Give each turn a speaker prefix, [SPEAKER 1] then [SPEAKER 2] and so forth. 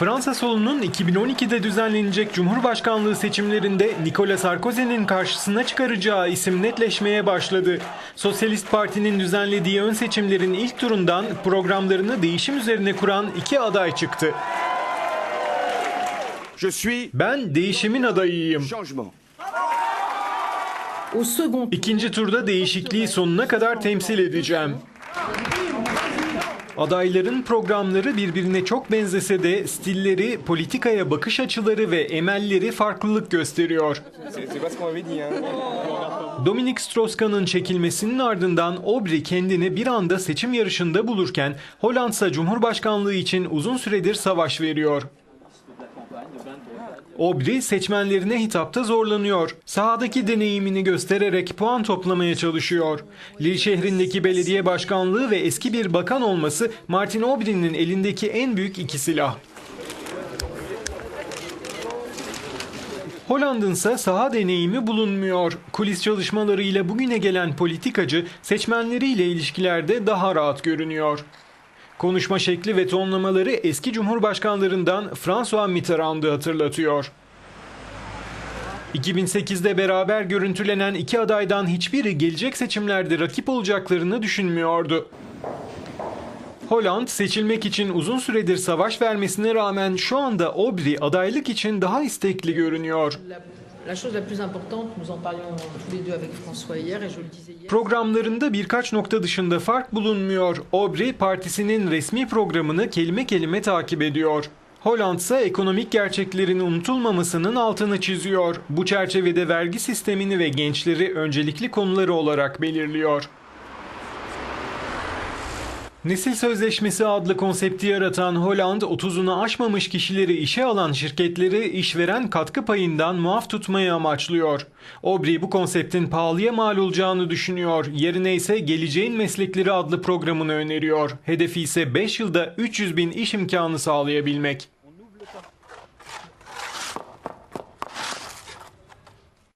[SPEAKER 1] Fransa solunun 2012'de düzenlenecek Cumhurbaşkanlığı seçimlerinde Nicolas Sarkozy'nin karşısına çıkaracağı isim netleşmeye başladı. Sosyalist Parti'nin düzenlediği ön seçimlerin ilk turundan programlarını değişim üzerine kuran iki aday çıktı.
[SPEAKER 2] Je suis
[SPEAKER 1] Ben değişimin adayıyım.
[SPEAKER 2] changement.
[SPEAKER 3] Au second
[SPEAKER 1] İkinci turda değişikliği sonuna kadar temsil edeceğim. Adayların programları birbirine çok benzese de stilleri, politikaya bakış açıları ve emelleri farklılık gösteriyor. Dominic Strauss-Kahn'ın çekilmesinin ardından Aubry kendini bir anda seçim yarışında bulurken Hollandsa Cumhurbaşkanlığı için uzun süredir savaş veriyor. Aubry seçmenlerine hitapta zorlanıyor. Sahadaki deneyimini göstererek puan toplamaya çalışıyor. Lille şehrindeki belediye başkanlığı ve eski bir bakan olması Martin Aubry'nin elindeki en büyük iki silah. Holland'ın ise saha deneyimi bulunmuyor. Kulis çalışmalarıyla bugüne gelen politikacı seçmenleriyle ilişkilerde daha rahat görünüyor. Konuşma şekli ve tonlamaları eski cumhurbaşkanlarından François Mitterrand'ı hatırlatıyor. 2008'de beraber görüntülenen iki adaydan hiçbiri gelecek seçimlerde rakip olacaklarını düşünmüyordu. Holland seçilmek için uzun süredir savaş vermesine rağmen şu anda Aubry adaylık için daha istekli görünüyor. Programlarında birkaç nokta dışında fark bulunmuyor. Aubry partisinin resmi programını kelime kelime takip ediyor. Holland ise ekonomik gerçeklerin unutulmamasının altını çiziyor. Bu çerçevede vergi sistemini ve gençleri öncelikli konuları olarak belirliyor. Nesil Sözleşmesi adlı konsepti yaratan Holland, 30'unu aşmamış kişileri işe alan şirketleri işveren katkı payından muaf tutmayı amaçlıyor. Aubry bu konseptin pahalıya mal olacağını düşünüyor. Yerine ise Geleceğin Meslekleri adlı programını öneriyor. Hedefi ise 5 yılda 300 bin iş imkanı sağlayabilmek.